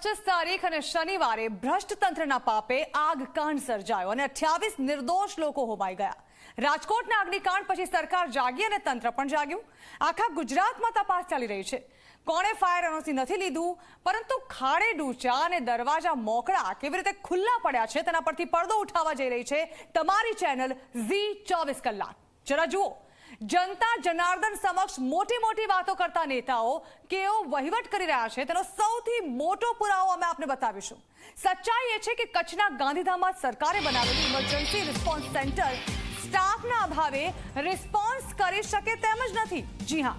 પચીસ તારીખ અને શનિવારે ભ્રષ્ટ તંત્રના પાપે આગકાંડ સર્જાયો અને અઠ્યાવીસ નિર્દોષ લોકો હોમાઈ ગયા. રાજકોટના અગ્નિકાંડ પછી સરકાર જાગી અને તંત્ર પણ જાગ્યું. આખા ગુજરાતમાં તપાસ ચાલી રહી છે. કોણે ફાયર એનઓસી નથી લીધું, પરંતુ ખાડે ડૂચા અને દરવાજા મોકળા કેવી રીતે ખુલ્લા પડ્યા છે તેના પરથી પડદો ઉઠાવવા જઈ રહી છે તમારી ચેનલ ઝી ચોવીસ કલાક. જરા જુઓ. જનતા જનાર્દન સમક્ષ મોટી મોટી વાતો કરતા નેતાઓ કેવો વહીવટ કરી રહ્યા છે તેનો સૌથી મોટો પુરાવો અમે આપને બતાવીશું. સચ્ચાઈ એ છે કે કચ્છના ગાંધીધામમાં સરકારે બનાવેલું ઇમરજન્સી રિસ્પોન્સ સેન્ટર સ્ટાફના અભાવે રિસ્પોન્સ કરી શકે તેમ જ નથી. જી હા,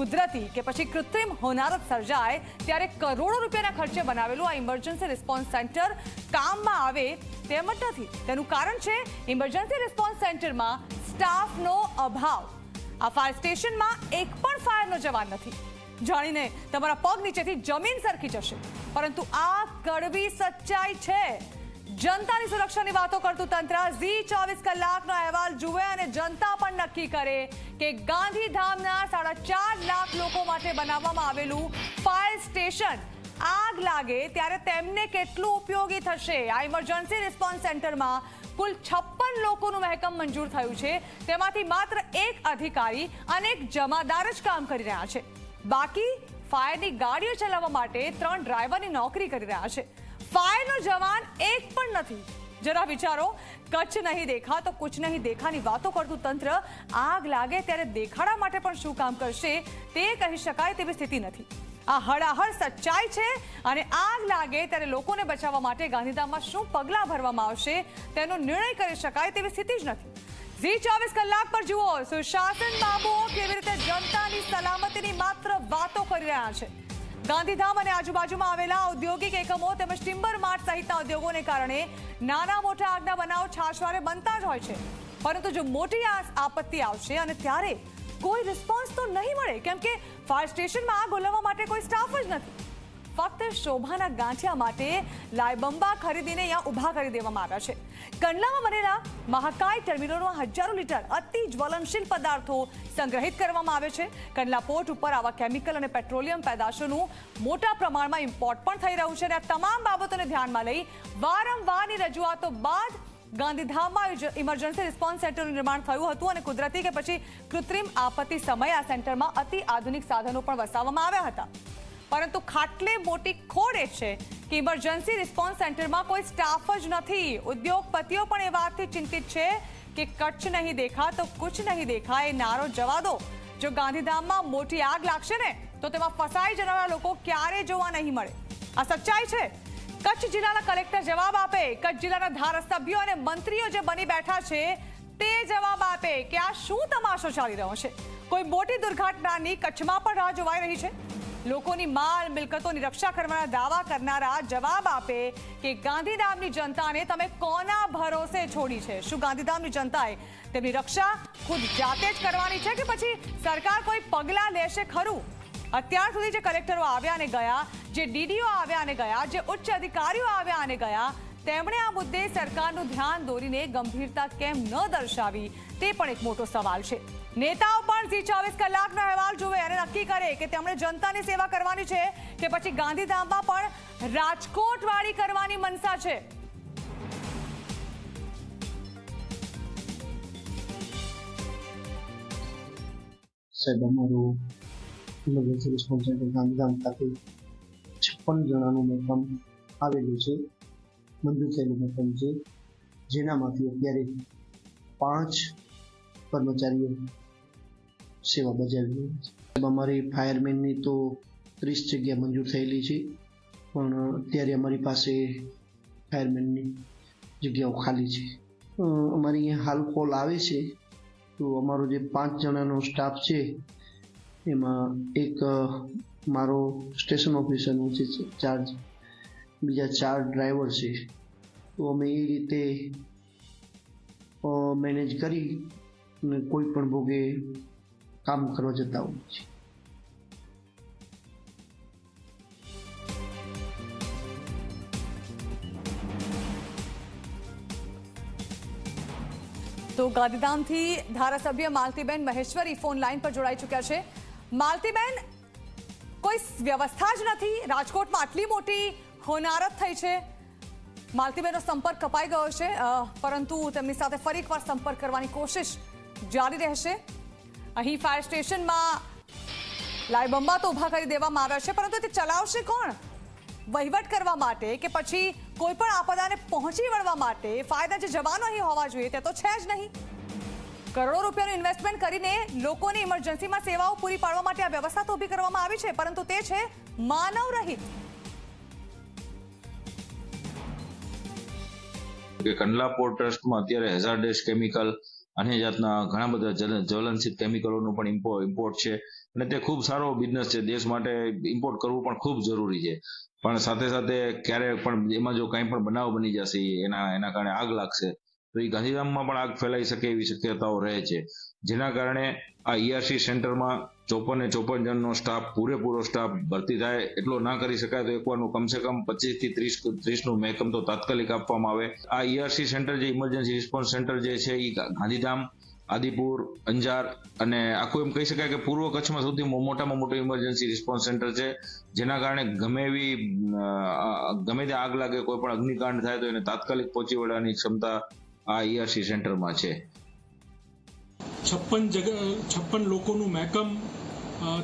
કુદરતી કે પછી કૃત્રિમ હોનારત સર્જાય ત્યારે કરોડો રૂપિયાના ખર્ચે બનાવેલું આ ઇમરજન્સી રિસ્પોન્સ સેન્ટર કામમાં આવે તેમ જ નથી. તેનું કારણ છે ઇમરજન્સી રિસ્પોન્સ સેન્ટરમાં સ્ટાફનો અભાવ. આ ફાયર સ્ટેશનમાં એક પણ ફાયરનો જવાન નથી. જાણીને તમારા પગ નીચેથી જમીન સરકી જશે. પરંતુ આ કડવી સચ્ચાઈ છે. જનતાની સુરક્ષાની વાતો કરતું તંત્ર ઝી ચોવીસ કલાકનો અહેવાલ જુએ અને જનતા પણ નક્કી કરે કે ગાંધીધામના સાડા ચાર લાખ લોકો માટે બનાવવામાં આવેલું ફાયર સ્ટેશન આગ લાગે ત્યારે તેમને કેટલું ઉપયોગી થશે? આ ઇમરજન્સી રિસ્પોન્સ સેન્ટરમાં કુલ છપ્પન લોકોનું મહેકમ મંજૂર થયું છે. તેમાંથી માત્ર એક અધિકારી અને એક જમાદાર જ કામ કરી રહ્યા છે. બાકી ફાયરની ગાડીઓ ચલાવવા માટે ત્રણ ડ્રાઈવરની નોકરી કરી રહ્યા છે. ફાયરનો જવાન એક પણ નથી. જરા વિચારો, કચ્છ નહીં દેખા તો કુછ નહીં દેખાની વાતો કરતું તંત્ર આગ લાગે ત્યારે દેખાડા માટે પણ શું કામ કરશે તે કહી શકાય તેવી સ્થિતિ નથી. આ હળાહળ સચ્ચાઈ છે અને આગ લાગે ત્યારે લોકોને બચાવવા માટે ગાંધીધામમાં શું પગલાં ભરવામાં આવશે તેનો નિર્ણય કરી શકાય તેવી સ્થિતિ જ નથી. ઝી ચોવીસ કલાક પર જુઓ, સુશાસન બાબુઓ કેવી રીતે જનતાની સલામતીની માત્ર વાતો કરી રહ્યા છે. ગાંધીધામ અને આજુબાજુમાં આવેલા ઔદ્યોગિક એકમો તેમજ ટિમ્બર માર્ટ સહિતના ઉદ્યોગોને કારણે નાના મોટા આગના બનાવ છાશવારે બનતા જ હોય છે. પરંતુ જો મોટી આપત્તિ આવશે અને ત્યારે કોઈ રિસ્પોન્સ તો નહીં મળે, કેમ કે ફાયર સ્ટેશનમાં આગ ઓલવવા માટે કોઈ સ્ટાફ જ નથી. ફક્ત શોભાના ગાંઠિયા માટે લાયબંબા ખરીદીને અહીંયા ઊભા કરી દેવામાં આવ્યા છે. કંડલામાં બનેલા મહાકાય ટર્મિનલમાં હજારો લીટર અતિ જ્વલનશીલ પદાર્થો સંગ્રહિત કરવામાં આવે છે. કંડલા પોર્ટ ઉપર આવા કેમિકલ અને પેટ્રોલિયમ પેદાશોનું મોટા પ્રમાણમાં ઇમ્પોર્ટ પણ થઈ રહ્યું છે અને આ તમામ બાબતોને ધ્યાનમાં લઈ વારંવારની રજૂઆતો બાદ ગાંધીધામમાં ઇમરજન્સી રિસ્પોન્સ સેન્ટરનું નિર્માણ થયું હતું અને કુદરતી કે પછી કૃત્રિમ આપત્તિ સમયે આ સેન્ટરમાં અતિ આધુનિક સાધનો પણ વસાવવામાં આવ્યા હતા. પરંતુ ખાટલે મોટી ખોડ એ છે કે ઇમરજન્સી રિસ્પોન્સ સેન્ટરમાં કોઈ સ્ટાફ જ નથી. ઉદ્યોગપતિઓ પણ એ વાતથી ચિંતિત છે કે કચ્છ નહીં દેખા તો કુછ નહીં દેખા એ નારો જવા દો જો ગાંધીધામમાં મોટી આગ લાગશે ને, તો તેમાં ફસાઈ જનારા લોકો ક્યારે જોવા નહીં મળે? આ સચ્ચાઈ છે? કચ્છ જિલ્લાના કલેક્ટર જવાબ આપે. કચ્છ જિલ્લાના ધારાસભ્યો અને મંત્રીઓ જે બની બેઠા છે, તે જવાબ આપે કે આ શું તમાશો ચાલી રહ્યો છે? કોઈ મોટી દુર્ઘટનાની કચ્છમાં પણ રાહ જોવાઈ રહી છે? લોકોની માલ મિલકતોની રક્ષા કરવાના દાવા કરનારા જવાબ આપે કે ગાંધીધામની જનતાને તમે કોના ભરોસે છોડી છે? શું ગાંધીધામની જનતાએ તેમની રક્ષા ખુદ જાતે જ કરવાની છે કે પછી સરકાર કોઈ પગલાં લેશે ખરું? અત્યાર સુધી જે કલેક્ટરો આવ્યા અને ગયા જે ડીડીઓ આવ્યા અને ગયા, જે ઉચ્ચ અધિકારીઓ આવ્યા અને ગયા, તેમણે આ મુદ્દે સરકારનું ધ્યાન દોરીને ગંભીરતા કેમ ન દર્શાવી, તે પણ એક મોટો સવાલ છે. નેતાઓ પણ ઝી ચોવીસ કલાકનો અહેવાલ જુએ અને નક્કી કરે કે તેમણે જનતાની સેવા કરવાની છે કે પછી ગાંધીધામમાં પણ રાજકોટ વાળી કરવાની મનસા છે. સાહેબ, અમારું ઇમરજન્સી રિસ્પોન્સ ગાંધીધામ ખાતે છપ્પન જણાનું મકામ આવેલું છે. મંજૂર થયેલું મકામ છે. જેનામાંથી અત્યારે પાંચ કર્મચારીઓ સેવા બજાવી રહ્યા છે. અમારી ફાયરમેનની તો ત્રીસ જગ્યા મંજૂર થયેલી છે. પણ અત્યારે અમારી પાસે ફાયરમેનની જગ્યાઓ ખાલી છે. અમારી અહીંયા હાલ કોલ આવે છે. તો અમારો જે પાંચ જણાનો સ્ટાફ છે, એમાં એક મારો સ્ટેશન ઓફિસરનો છે ચાર્જ બીજા ચાર ડ્રાઈવર છે, તો અમે એ રીતે મેનેજ કરી અને કોઈ પણ ભોગે કામ કરવા જતા હોઈએ છીએ. તો ગાંધીધામથી ધારાસભ્ય માલતીબેન મહેશ્વરી ફોન લાઈન પર જોડાઈ ચૂક્યા છે. માલતીબેન કોઈ વ્યવસ્થા જ નથી. રાજકોટમાં આટલી મોટી હોનારત થઈ છે. માલતીબેનનો સંપર્ક કપાઈ ગયો છે. પરંતુ તેમની સાથે ફરી એકવાર સંપર્ક કરવાની કોશિશ જારી રહેશે. અહીં ફાયર સ્ટેશનમાં લાયબંબા તો ઊભા કરી દેવામાં આવ્યા છે, પરંતુ તે ચલાવશે કોણ? વહીવટ કરવા માટે કે પછી કોઈ પણ આપદાને પહોંચી વળવા માટે? ફાયદા જે જવાનો અહીં હોવા જોઈએ, તે તો છે જ નહીં. કરોડો રૂપિયાનું ઇન્વેસ્ટમેન્ટ કરીને લોકોની ઇમરજન્સીમાં સેવાઓ પૂરી પાડવા માટે આ વ્યવસ્થા તો ઊભી કરવામાં આવી છે, પરંતુ તે છે માનવ રહિત. કે કંડલા પોર્ટ ટ્રસ્ટમાં અત્યારે હેઝાર્ડસ કેમિકલ અને જાતના ઘણા બધા જ્વલનશીલ કેમિકલોનું પણ ઇમ્પો- ઇમ્પોર્ટ છે. અને તે ખૂબ સારો બિઝનેસ છે. દેશ માટે ઇમ્પોર્ટ કરવું પણ ખૂબ જરૂરી છે. પણ સાથે સાથે ક્યારેક પણ એમાં જો કંઈ પણ બનાવ બની જશે, એના એના કારણે આગ લાગશે. તો એ ગાંધીધામમાં પણ આગ ફેલાઈ શકે એવી શક્યતાઓ રહે છે. જેના કારણે આ ઈઆરસી સેન્ટરમાં ચોપન ને ચોપન જણનો સ્ટાફ પૂરેપૂરો સ્ટાફ ભરતી થાય, એટલો ના કરી શકાય તો એકવારનું કમસે કમ પચીસથી ત્રીસ ત્રીસનું મહેકમ તો તાત્કાલિક આપવામાં આવે. આ ઈઆરસી સેન્ટર જે ઇમરજન્સી રિસ્પોન્સ સેન્ટર જે છે એ ગાંધીધામ, આદિપુર, અંજાર અને આખું એમ કહી શકાય કે પૂર્વ કચ્છમાં સૌથી મોટામાં મોટું ઇમરજન્સી રિસ્પોન્સ સેન્ટર છે. જેના કારણે ગમે એવી ગમે તે આગ લાગે, કોઈ પણ અગ્નિકાંડ થાય તો એને તાત્કાલિક પહોંચી વળવાની ક્ષમતા આ ઈઆરસી સેન્ટરમાં છે. છપ્પન જગ, છપ્પન લોકોનું મહેકમ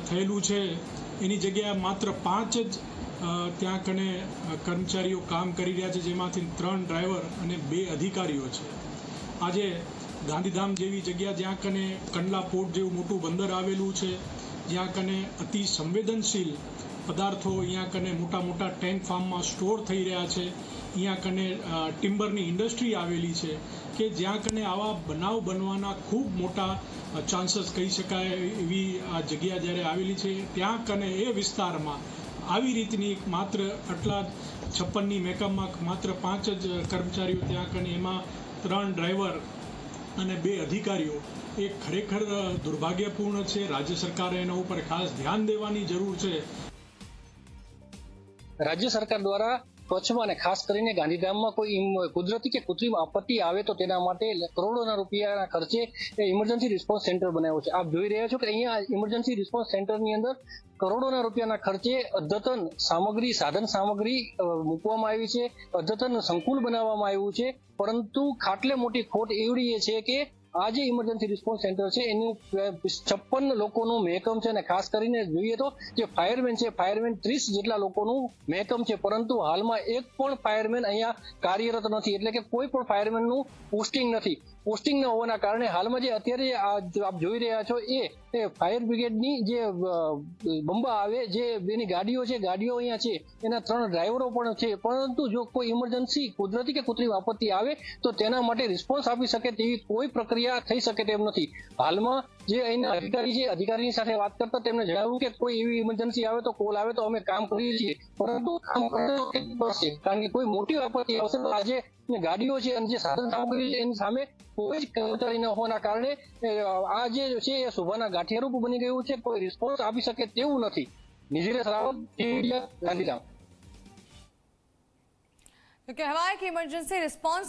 થયેલું છે. એની જગ્યાએ માત્ર પાંચ જ ત્યાં કને કર્મચારીઓ કામ કરી રહ્યા છે, જેમાંથી ત્રણ ડ્રાઈવર અને બે અધિકારીઓ છે. આજે ગાંધીધામ જેવી જગ્યા જ્યાં કને કંડલા પોર્ટ જેવું મોટું બંદર આવેલું છે, જ્યાં કને અતિ સંવેદનશીલ પદાર્થો અહીંયા કને મોટા મોટા ટેન્ક ફાર્મમાં સ્ટોર થઈ રહ્યા છે. અહીંયા કને ટિમ્બરની ઇન્ડસ્ટ્રી આવેલી છે કે જ્યાં કને આવા બનાવ બનવાના ખૂબ મોટા ચાન્સીસ કહી શકાય એવી આ જગ્યા જ્યારે આવેલી છે, ત્યાં કને એ વિસ્તારમાં આવી રીતની માત્ર આટલા છપ્પનની મેકઅપમાં માત્ર પાંચ જ કર્મચારીઓ ત્યાં કને એમાં ત્રણ ડ્રાઈવર અને બે અધિકારીઓ. એ ખરેખર દુર્ભાગ્યપૂર્ણ છે. રાજ્ય સરકારે એના ઉપર ખાસ ધ્યાન દેવાની જરૂર છે. રાજ્ય સરકાર દ્વારા કચ્છમાં અને ખાસ કરીને ગાંધીધામમાં કોઈ કુદરતી કે કૃત્રિમ આપત્તિ આવે તો તેના માટે કરોડોના રૂપિયાના ખર્ચે ઇમરજન્સી રિસ્પોન્સ સેન્ટર બનાવ્યું છે. આપ જોઈ રહ્યા છો કે અહીંયા ઇમરજન્સી રિસ્પોન્સ સેન્ટરની અંદર કરોડોના રૂપિયાના ખર્ચે અદ્યતન સામગ્રી, સાધન સામગ્રી મૂકવામાં આવી છે. અદ્યતન સંકુલ બનાવવામાં આવ્યું છે. પરંતુ ખાટલે મોટી ખોટ એવડી એ છે કે આ જે ઇમરજન્સી રિસ્પોન્સ સેન્ટર છે, એનું છપ્પન લોકોનું મહેકમ છે અને ખાસ કરીને જોઈએ તો જે ફાયરમેન છે ફાયરમેન ત્રીસ જેટલા લોકોનું મહેકમ છે, પરંતુ હાલમાં એક પણ ફાયરમેન અહીંયા કાર્યરત નથી. એટલે કે કોઈ પણ ફાયરમેનનું પોસ્ટિંગ નથી. પોસ્ટિંગ ન હોવાના કારણે હાલમાં જે અત્યારે આપ જોઈ રહ્યા છો એ ફાયર બ્રિગેડની જે બંબા આવે, જે એની ગાડીઓ છે, ગાડીઓ અહીંયા છે, એના ત્રણ ડ્રાઈવરો પણ છે. પરંતુ જો કોઈ ઇમરજન્સી કુદરતી કે કૃત્રિમ આપત્તિ આવે, તો તેના માટે રિસ્પોન્સ આપી શકે તેવી કોઈ પ્રક્રિયા થઈ શકે તેમ નથી. હાલમાં જે અહીંના અધિકારી છે, અધિકારીની સાથે વાત કરતા તેમણે જણાવ્યું કે કોઈ એવી ઇમરજન્સી આવે તો કોલ આવે તો અમે કામ કરીએ છીએ. પરંતુ કામ કરતા કારણ કે કોઈ મોટી આપત્તિ આવશે તો આજે ગાડીઓ છે અને જે સાધન સામગ્રી છે એની સામે કોઈ જ કર્મચારી ન હોવાના કારણે આ જે છે એ શોભાના ગાંઠિયારૂપ બની ગયું છે. કોઈ રિસ્પોન્સ આપી શકે તેવું નથી. નિધિરેશ રાવત ગાંધીધામ. કહેવાય કે ઇમરજન્સી રિસ્પોન્સ